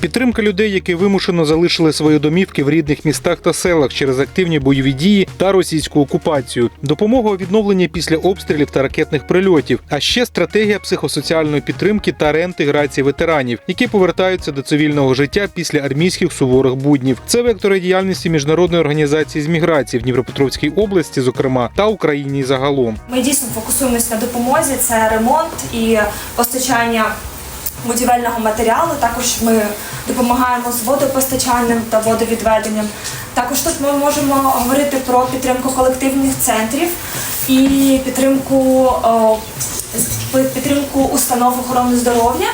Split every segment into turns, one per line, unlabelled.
Підтримка людей, які вимушено залишили свої домівки в рідних містах та селах через активні бойові дії та російську окупацію, допомога у відновленні після обстрілів та ракетних прильотів, а ще стратегія психосоціальної підтримки та реінтеграції ветеранів, які повертаються до цивільного життя після армійських суворих буднів. Це вектори діяльності міжнародної організації з міграції в Дніпропетровській області, зокрема, та Україні загалом.
Ми дійсно фокусуємось на допомозі. Це ремонт і постачання будівельного матеріалу. Також ми допомагаємо з водопостачанням та водовідведенням. Також тут ми можемо говорити про підтримку колективних центрів і підтримку, підтримку установ охорони здоров'я.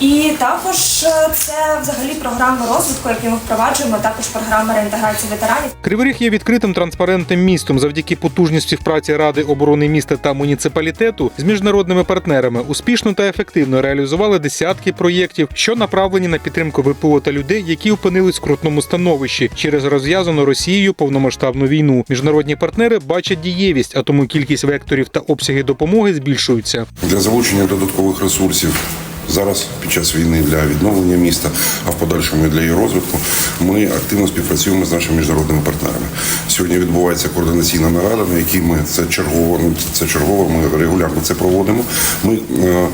І також е, це взагалі програми розвитку, які ми впроваджуємо, також програма реінтеграції ветеранів.
Кривий Ріг є відкритим транспарентним містом завдяки потужності в праці Ради оборони міста та муніципалітету з міжнародними партнерами успішно та ефективно реалізували десятки проєктів, що направлені на підтримку ВПО та людей, які опинились в скрутному становищі через розв'язану Росією повномасштабну війну. Міжнародні партнери бачать дієвість, а тому кількість векторів та обсяги допомоги збільшуються.
для залучення додаткових ресурсів. Зараз під час війни для відновлення міста, а в подальшому і для її розвитку, ми активно співпрацюємо з нашими міжнародними партнерами. Сьогодні відбувається координаційна нарада, на якій ми це чергово, ну, це чергово. Ми регулярно це проводимо. Ми е,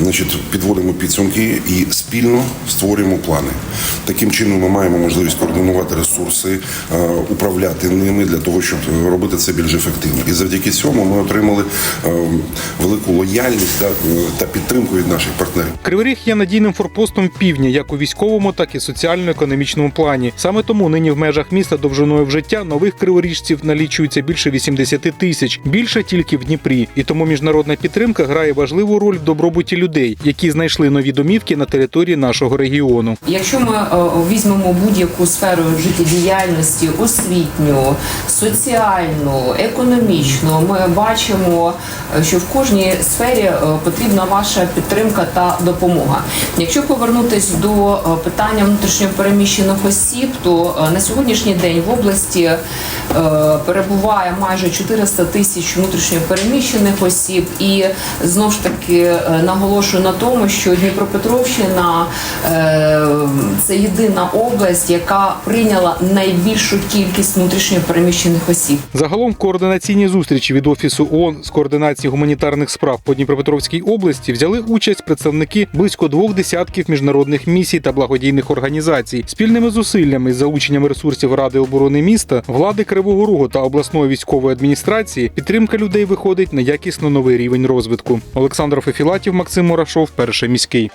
значить, підводимо підсумки і спільно створюємо плани. Таким чином ми маємо можливість координувати ресурси, е, управляти ними для того, щоб робити це більш ефективно. І завдяки цьому ми отримали е, велику лояльність та підтримку від наших партнерів.
Кривий Ріг є надійним форпостом півдня, як у військовому, так і соціально-економічному плані. Саме тому нині в межах міста довжиною в життя нових криворіжців налічується більше 80 тисяч, більше тільки в Дніпрі. І тому міжнародна підтримка грає важливу роль в добробуті людей, які знайшли нові домівки на території нашого регіону.
Якщо ми е, візьмемо будь-яку сферу життєдіяльності, освітню, соціальну, економічну, ми бачимо, е, що в кожній сфері е, потрібна ваша підтримка та допомога. Якщо повернутися до е, питання внутрішньопереміщених осіб, то е, на сьогоднішній день в області е, перебуває майже 400 тисяч внутрішньопереміщених осіб, і знов ж таки наголошую на тому, що Дніпропетровщина це єдина область, яка прийняла найбільшу кількість внутрішньопереміщених осіб.
Загалом в координаційній зустрічі від офісу ООН з координації гуманітарних справ по Дніпропетровській області взяли участь представники близько двох десятків міжнародних місій та благодійних організацій. Спільними зусиллями за ученням ресурсів Ради оборони міста, влади Кривого Рогу та обласної військової адміністрації підтримка людей виходить на якісно новий рівень розвитку. Олександр Фефілатів, Максим Мурашов, перший міський.